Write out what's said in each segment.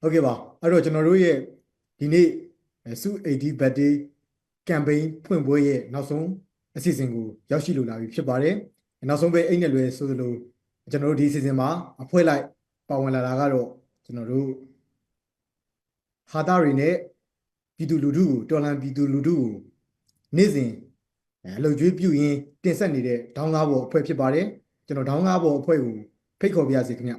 ဟုတ်ကဲ့ပါအဲ့တော့ကျွန်တော်တို့ရဲ့ဒီနေ့စု80 birthday campaign ဖွင့်ပွဲရဲ့နောက်ဆုံးအစီအစဉ်ကိုရောက်ရှိလိုလာပြီဖြစ်ပါတယ်နောက်ဆုံးပဲအိတ်နဲ့လွယ်ဆိုသလိုကျွန်တော်တို့ဒီအစီအစဉ်မှာအဖွဲ့လိုက်ပါဝင်လာတာကတော့ကျွန်တော်တို့ဟာတာတွေနဲ့ပြည်သူလူထုကိုတော်လန်ပြည်သူလူထုကိုနေ့စဉ်အဲအလုပ်ကျွေးပြုရင်းတင်ဆက်နေတဲ့ဒေါင်းကားဘော်အဖွဲ့ဖြစ်ပါတယ်ကျွန်တော်ဒေါင်းကားဘော်အဖွဲ့ကိုဖိတ်ခေါ်ပြရစီခင်ဗျ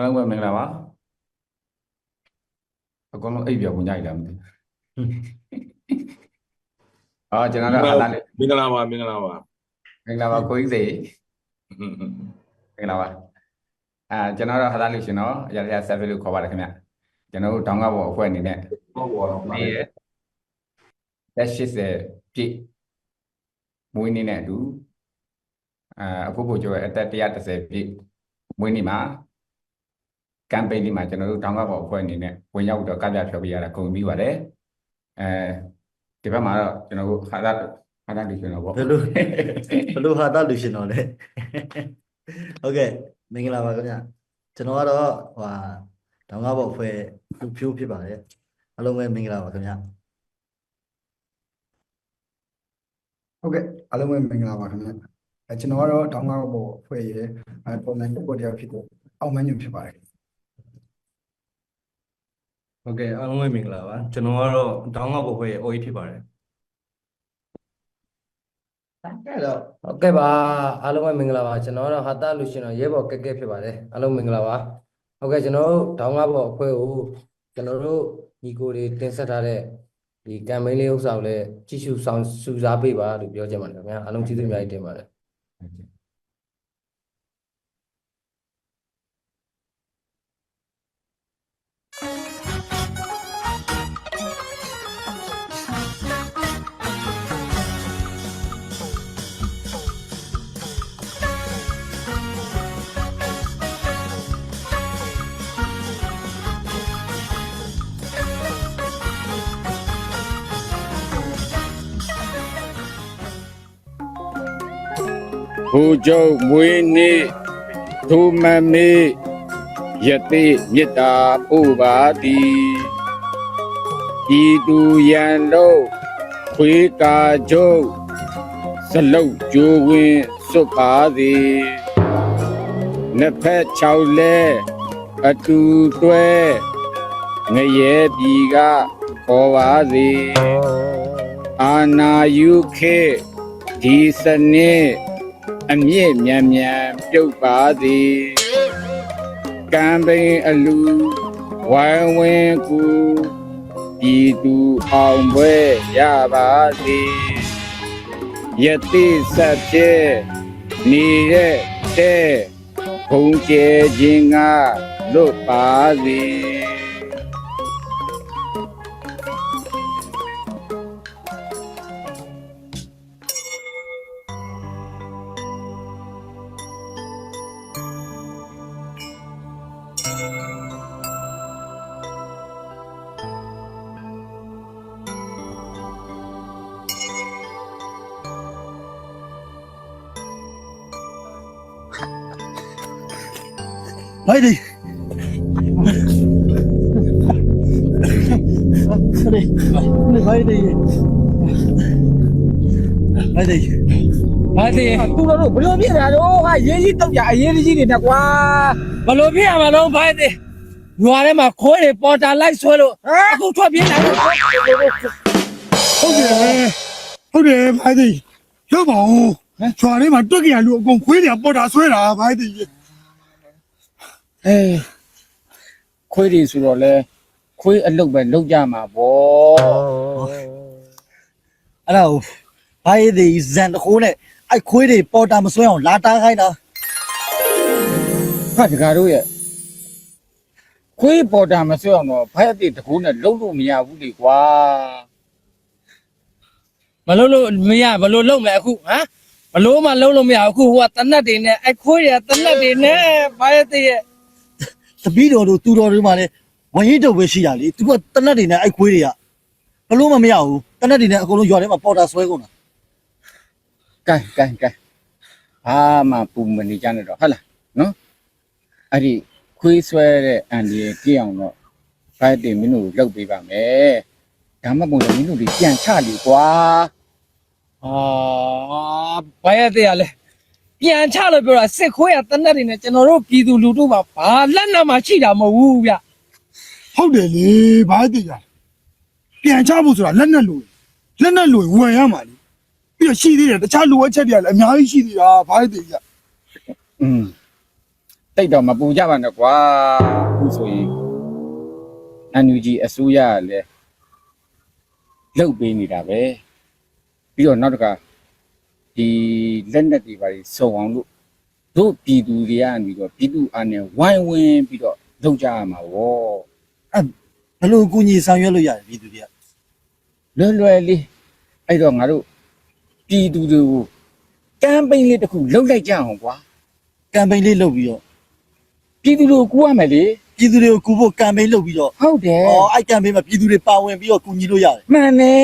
အားလုံးပဲမင်္ဂလာပါအကုန်လုံးအိပ်ပျော်ကုန်ကြရည်လားမသိဘူးအာကျွန်တော်တို့အလားလေးမင်္ဂလာပါမင်္ဂလာပါမင်္ဂလာပါကိုကြီးစေမင်္ဂလာပါအာကျွန်တော်တို့ဟာသားလူရှင်တော့ရရဆက်ဖီလို့ခေါ်ပါတယ်ခင်ဗျကျွန်တော်တို့တောင်းကားပေါ်အဖွဲ့အနေနဲ့ဟုတ်ပါတော့ဒီရဲ့လက်80ပြည့်မွေးနေ့နဲ့အတူအာအခုဖို့ကျော်ရဲ့အသက်130ပြည့်မွေးနေ့မှာ ကမ်ပိန်းလေးမှာကျွန်တော်တို့တောင်းကားပေါ်အဖွဲ့အနေနဲ့ဝင်ရောက်တော့ကပြဖြောပြရတာကုန်ပြီးပါတယ်အဲဒီဘက်မှာတော့ကျွန်တော်တို့ဟာသာဟာသာလူရှင်တော့ပေါ့ဘယ်လိုဘယ်လိုဟာတာလူရှင်တော်လဲဟုတ်ကဲ့မင်္ဂလာပါခင်ဗျကျွန်တော်ကတော့ဟိုဟာတောင်ကားဘောက်ဖွဲ့လူဖြိုးဖြစ်ပါတယ်အားလုံးပဲမင်္ဂလာပါခင်ဗျဟုတ်ကဲ့အားလုံးပဲမင်္ဂလာပါခင်ဗျအဲကျွန်တော်ကတော့တောင်းကားဘောဖွဲ့ရဲအဲပုံမှန်ပုံတရားဖြစ်တဲ့အောင်မန်းညွန့်ဖြစ်ပါတယ် ဟုတ်ကဲ့အားလုံးပဲမင်္ဂလာပါကျွန်တော်ကတော့တောင်းငါဘဘွဲရဲ့ OA ဖြစ်ပါတယ်အဲ့တော့ဟုတ်ကဲ့ပါအားလုံးပဲမင်္ဂလာပါကျွန်တော်ကတော့ဟာတာလူရှင်တော်ရဲဘော်ကဲကဲဖြစ်ပါတယ်အားလုံးမင်္ဂလာပါဟုတ်ကဲ့ကျွန်တော်တို့ဒေါင်းကားဘော်အဖွဲ့ကိုကျွန်တော်တို့ညီကိုတွေတင်ဆက်ထားတဲ့ဒီကမ်ပိန်းလေးဥစ္စာကိုလည်းကြည့်ရှုဆောင်စူစားပေးပါလို့ပြောချင်ပါတယ်ခင်ဗျာအားလုံးကျေးဇူးအများကြီးတင်ပါတယ် ဟိုကျုပ်မွေးနေ့ဒုမမေယတိမေတ္တာပို့ပါသည်ဤသူရန်လို့ခွေးကာကျုပ်စလုတ်ကြိုးဝင်းစွတ်ပါသည်နှစ်ဖက်၆လဲအတူတွဲငရဲပြီကခေါ်ပါသည်အာနာယုခေဒီစနစ် အမြင့်မြန်မြန်ပြုတ်ပါသည်ကံပိန်အလူဝိုင်းဝင်းကူဤသူအောင်ပွဲရပါသည်ယတိဆက်ဖြင့်နေတဲ့တဲ့ဘုံကျဲခြင်းကလွတ်ပါသည် ဟိုက်ဒီဟိုက်ဒီဟိုက်ဒီဘာတည်းသူတို့ဘလို့ဖြစ်တာတော့ဟာရေးကြီးတော့ကြအရေးကြီးတွေနဲ့ကွာဘလို့ဖြစ်ရမှာတော့ဘာတည်းညွာထဲမှာခိုးတွေပေါ်တာလိုက်ဆွဲလို့အခုထွက်ပြေးလာလို့ဟုတ်တယ်ဟုတ်တယ်ဖိုင်ဒီရောက်ပါဦးကျွာလေးမှာတွက်ကြရလူအကုန်ခွေးတွေပေါ်တာဆွဲတာဖိုင်ဒီ အေးခွေးတွေဆိုတော့လဲခွေးအလုတ်ပဲလုတ်ကြမှာဗောအဲ့ဒါကိုဘိုင်းဒီဇန်တခိုးနဲ့အဲ့ခွေးတွေပေါ်တာမစွဲအောင်လာတာခိုင်းတာဖတ်တကားတို့ရဲ့ခွေးပေါ်တာမဆွဲအောင်တော့ဖက်အတိတကူနဲ့လုတ်လို့မရဘူးလေကွာမလို့လို့မရဘလို့လုံးမယ်အခုဟမ်ဘလို့မှလုံးလို့မရအခုဟိုကတနတ်တွေနဲ့အခိုးတွေကတနတ်တွေနဲ့ဘာတည်းရဲ့ တပီးတော်တို့သူတော်တွေမှလည်းဝင်ရတုပ်ပဲရှိတာလေသူကတနတ်တွေနဲ့အဲ့ခွေးတွေကဘလို့မှမရဘူးတနက်ဒီနဲ့အကုန်လုံးရွာထဲမှာပေါ်တာဆွဲကုန်တာကဲကဲကဲဘာမှပူမနေကြနဲ့တော့ဟုတ်လားနော်အဲ့ဒီခွေးဆွဲတဲ့အန်ဒီရဲ့ကြည့်အောင်တော့ဖိုက်တင်မင်းတို့လှုပ်ပေးပါမယ်ဒါမှမဟုတ်လည်းမင်းတို့တွေပြန်ချလီကွာအာဘာရတဲ့ရလဲ ပြန်ချလို့ပြောတာစစ်ခွေးရတနက်တွေနဲ့ကျွန်တော်တို့ပြည်သူလူထုမှာဘာလက်နက်မှရှိတာမဟုတ်ဘူးဗျဟုတ်တယ်လေဘာတည်ကြလဲပြန်ချဖို့ဆိုတာလက်နဲ့လို့လက်နဲ့လို့ဝယ်ရမှာလေပြီးတော့ရှိသေးတယ်တခြားလိုအပ်ချက်တွေကလည်းအများကြီးရှိသေးတာဘာတည်ကြอืมတိတ်တော့မပူကြပါနဲ့ကွာအခုဆိုရင် NUG အစိုးရကလည်းလှုပ်ပေးနေတာပဲပြီးတော့နောက်တစ်ခါ ဒီလက်နက်တွေပါစုံအောင်လို့တို့ပြည်သူတွေကနေတော့ပြည်သူအားနဲ့ဝိုင်းဝန်းပြီးတော့လုပ်ကြရမှာဗောဘယ်လိုအကူအညီဆောင်ရွက်လို့ရတယ်ပြည်သူတွေကလွယ်လွယ်လေးအဲ့တော့ငါတို့ပြည်သူတွေကိုကမ်ပိန်းလေးတစ်ခုလုပ်လိုက်ကြအောင်ကွာကမ်ပိန်းလေးလုပ်ပြီးတော့ပြည်သူတွေကိုကူရမယ်လေပြည်သူတွေကိုကူဖို့ကမ်ပိန်းလုပ်ပြီးတော့ဟုတ်တယ်ဩအဲ့ကမ်ပိန်းမှာပြည်သူတွေပါဝင်ပြီးတော့ကူညီလို့ရတယ်မှန်တယ်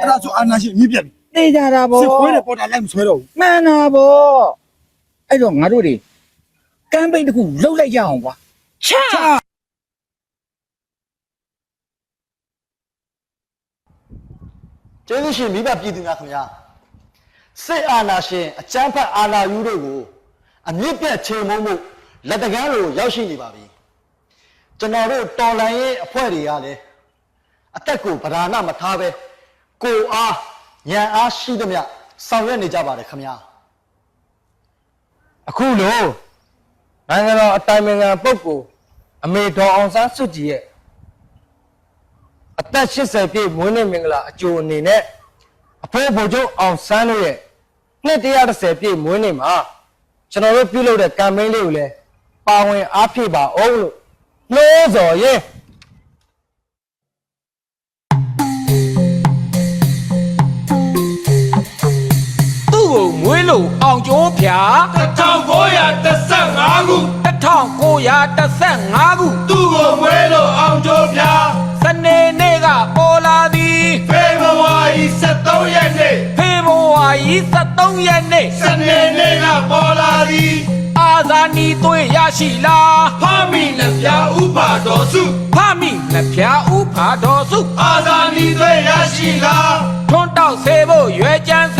အဲ့ဒါဆိုအာနာရှင်အမြင့်ပြတ်ပြီ သိကြတာဗောစစ်ခွေးတဲ့ပေါ်တာလိုက်မဆွဲတော့ဘူးမှန်တာဗောအဲ့တော့ငါတို့တွေကမ်ပိန်းတစ်ခုလုပ်လိုက်ကြအောင်ကွာချာကျေးဇူးရှင်မိဘပြည်သူများခင်ဗျာစစ်အာဏာရှင်အကြမ်းဖက်အာဏာယူတို့ကိုအမြင့်ပြတ်ချိန်မုံမှုလက်တကမ်းလိုရောက်ရှိနေပါပြီကျွန်တော်တို့တော်လန်ရေးအဖွဲ့တွေကလည်းအသက်ကိုဗဒါနမထားပဲကိုအား ညံအားရှိသမျှဆောင်ရွက်နေကြပါတယ်ခင်ဗျာအခုလို့နိုင်ငံတော်အတိုင်ပင်ခံပုဂ္ဂိုလ်အမေဒေါ်အောင်ဆန်းစုကြည်ရဲ့အသက်80ပြည့်မွေးနေ့မင်္ဂလာအကျိုးအနေနဲ့အဖိုးဗိုလ်ချုပ်အောင်ဆန်းတို့ရဲ့နှစ်130ပြည့်မွေးနေ့မှာကျွန်တော်တို့ပြုလုပ်တဲ့ကမ်ပိန်းလေးကိုလည်းပါဝင်အားဖြည့်ပါအောင်လို့နှိုးဆော်ရင် ကိုမွေးလို့အောင်ကျိုးဖြာ1935ခု1935ခုသူ့ကိုမွေးလို့အောင်ကြိုးပြားစနေနေ့ကပေါ်လာသည်ဖေဖော်ဝါရီ23ရက်နေ့ဖေဖော်ဝါရီ23ရက်နေ့စနေနေ့ကပေါ်လာသည်အာဇာနည်သွေးရရှိလာဖမီလက်ပြဥပါတော်စုဖမိလက်ဖြာဥဖာတော်စုအာဇာနည်တွေရရှိလာထွန်းတောက်ဆေဖို့ရွယ်ကြံစီ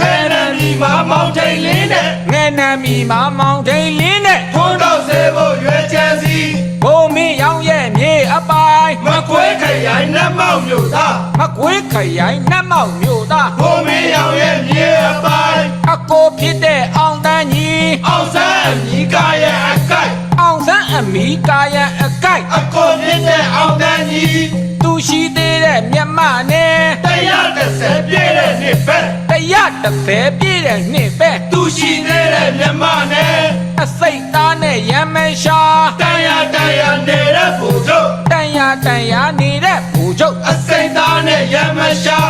ငယ်နံဒီမှာမောင်ထိန်လင်းနဲ့ငယ်နံမီမှာမောင်ထိန်လင်းနဲ့ထွန်းတော့စေဖို့ရွယ်ချယ်စီဘုံမင်းရောင်ရဲ့မြေအပိုင်မကွဲခရိုင်နှမောက်မြို့သားမကွေးခရိုင်နှက်မောက်မြို့သားဘုံမင်းရောင်ရဲ့မြေအပိုင်အကိုဖြစ်တဲ့အောင်တန်းကြီးအောင်ဆန်းအမိကရဲ့အကိုက်အောင်ဆန်းအမီကာယံအကိုက်အကိုမြင့်တဲ့အောင်တန်းကြီးသူရှိသေးတဲ့မြတ်မ နဲ့တရားတစ်ဆယ်ပြည့်တဲ့နှစ်ပဲတရားတစ်ဆယ်ပြည့်တဲ့နှစ်ပဲသူရှိသေးတဲ့မြမနဲ့အစိတ်သားနဲ့ရမ်းမန်ရှာတန်ရတန်ရနေတဲ့ဘုချုပ်တန်ရတန်ရနေတဲ့ဘူချုပ်အစိမ့်သားနဲ့ရမရှာ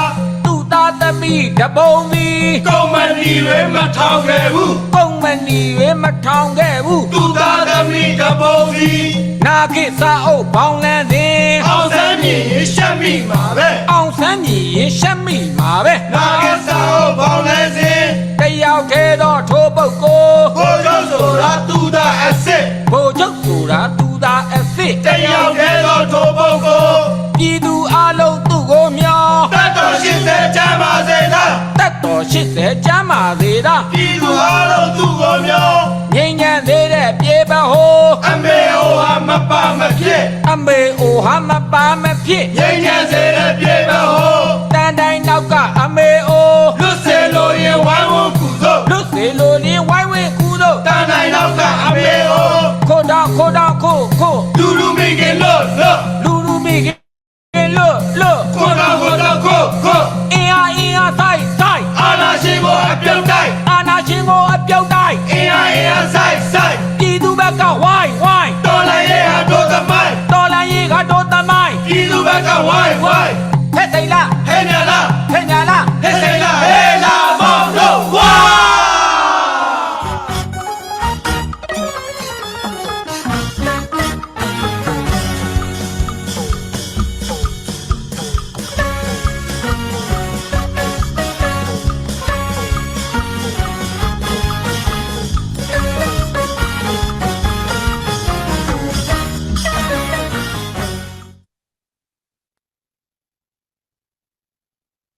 သူ့သားသမီးတပုံသည်ကုမ္ပဏီတွေမထောင်ခဲ့ဘူးကု မ္ပဏီတွေမထောင်ခဲ့ဘူးသူသားသမီးတပုံစီနာကိစာအုပ်ပေါင်းလန်းစဉ်အောင်စမ်းမြင်ရင်ရှက်မိမှာပဲအောင်ဆန်းကြီးရင်ရှက်မိမှာပဲနာကစားကိုပေါင်းလဲစဉ်တယောက်သေးသောထိုးပုတ်ကိုဘိုးချုပ်ဆိုတာသူသားအစ်စ်ဘူချုပ်ဆိုတာသူသားအစ်စ်တယောက်တည်းသောထိုးပုတ်ကိုပြည်သူအလုံးသူ့ကိုမျောတတ်တော်ရှိစေချမ်းပါစေသာတတ်တော်80ကျမ်းမာသေးတာပြည်သူ မပါမဖြစ်အမေအိုဟာမပါမဖြစ်ငြိမ်းချမ်းစေတဲ့ပြေမဟိုတန်တိုင်းနောက်ကအမေအိုလွတ်စေလို့ရင်ဝိုင်းဝန်းကူစို့လွတ်စေလိုနေဝိုင်းဝန်းကူတို့တန်တိုင်းနောက်ကအမေဟိုခိုတော့ခိုတော့ခိုခို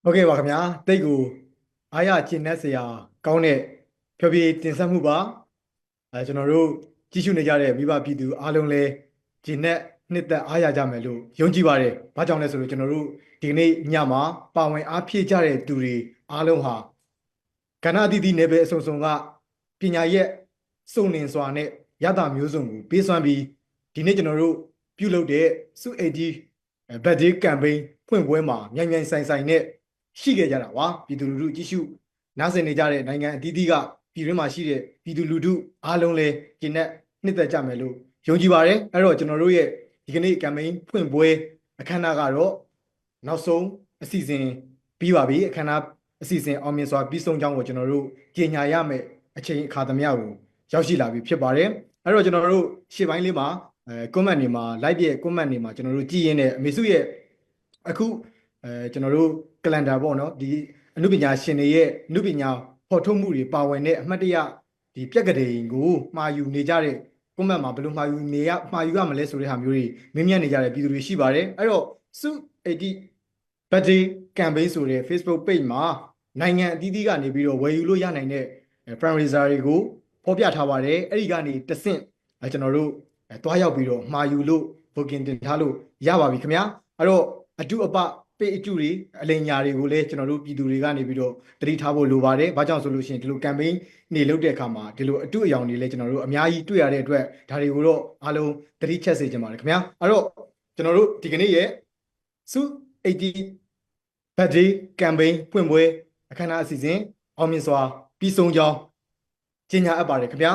ဟုတ်ကဲ့ပါခင်ဗျာတိတ်ကိုအားရကျင့်တဲ့ဆရာကောင်းတဲ့ဖြောပြတင်ဆက်မှုပါအဲကျွန်တော်တို့ကြည့်ရှုနေကြတဲ့မိဘပြည်သူအားလုံးလည်းကျင့်တဲ့နှစ်သက်အားရကြမယ်လို့ယုံကြည်ပါတယ်။ဘာကြောင့်လဲဆိုတော့ကျွန်တော်တို့ဒီကနေ့ညမှာပါဝင်အားဖြည့်ကြတဲ့သူတွေအားလုံးဟာကဏ္ဍအသီးသီးနယ်ပယ်အစုံစုံကပညာရဲ့စုံလင်စွာနဲ့ရတာမျိုးစုံကိုပေးစွမ်းပြီးဒီနေ့ကျွန်တော်တို့ပြုလုပ်တဲ့စု AD ဘတ်ဒေးကမ်ပိန်းဖွင့်ပွဲမှာမြိုင်မြိုင်ဆိုင်ဆိုင်နဲ့ ရှိခဲ့ကြတာပါပြည်သူလူထုကြည့်ရှုနားဆင်နေကြတဲ့နိုင်ငံအသီးသီးကပြည်တွင်းမှာရှိတဲ့ပြည်သူလူထုအားလုံးလည်းကျင့်တဲ့နှစ်သက်ကြမယ်လို့ယုံကြည်ပါတယ်အဲ့တော့ကျွန်တော်တို့ရဲ့ဒီကနေ့ကမ်ပိန်းဖွင့်ပွဲအခမ်းအနားကတော့နောက်ဆုံးအစီအစဉ်ပြီးပါပြီအခမ်းအနားအစီအစဉ်အောင်မြင်စွာပြီးဆုံးကြောင်းကိုကျွန်တော်တို့ကြေညာရမယ်အချိန်အခါသမယကိုရောက်ရှိလာပြီဖြစ်ပါတယ်အဲ့တော့ကျွန်တော်တို့ရှေ့ပိုင်းလေးမှာအဲ comment တွေမှာ live ရဲ့ comment တွေမှာကျွန်တော်တို့ကြည်ရင်တဲ့အမေစုရဲ့အခုအဲကျွန်တော်တို့ calendar ပေါ့နော်ဒီအနုပညာရှင်တွေရဲ့အနုပညာဖော်ထုတ်မှုတွေပါဝင်တဲ့အမှတ်တရဒီပြက်ကလေးကိုမှာယူနေကြတဲ့ comment မှာဘယ်လိုမှာယူနေရမှာယူရမလဲဆိုတဲ့ဟာမျိုးတွေမင်းမြတ်နေကြတဲ့ပြည်သူတွေရှိပါတယ်အဲ့တော့စု80 birthday campaign ဆိုတဲ့ Facebook page မှာနိုင်ငံအသီးသီးကနေပြီးတော့ဝယ်ယူလို့ရနိုင်တဲ့ fundraiser တွေကိုဖော်ပြထားပါတယ်အဲ့ဒီကနေတဆင့်အဲကျွန်တော်တို့အဲတွားရောက်ပြီးတော့မှာယူလို့ booking တင်ထားလို့ရပါပြီခင်ဗျာအဲ့တော့အတုအပ ပေအကျူတွေအလိမ်ညာတွေကိုလည်းကျွန်တော်တို့ပြည်သူတွေကနေပြီးတော့တတိထားဖို့လိုပါတယ်ဘာကြောင့်ဆိုလို့ရှိရင်ဒီလို campaign နေလုပ်တဲ့အခါမှာဒီလိုအတုအယောင်တွေလည်းကျွန်တော်တို့အများကြီးတွေ့ရတဲ့အတွက်ဒါတွေကိုတော့အားလုံးတတိချက်စေချင်ပါတယ်ခင်ဗျာအဲ့တော့ကျွန်တော်တို့ဒီကနေ့ရဲ့စု80 birthday campaign ဖွင့်ပွဲအခမ်းအနားအစီအစဉ်အောင်မြင်စွာပြီးဆုံးကြောင်းကြေညာအပ်ပါတယ်ခင်ဗျာ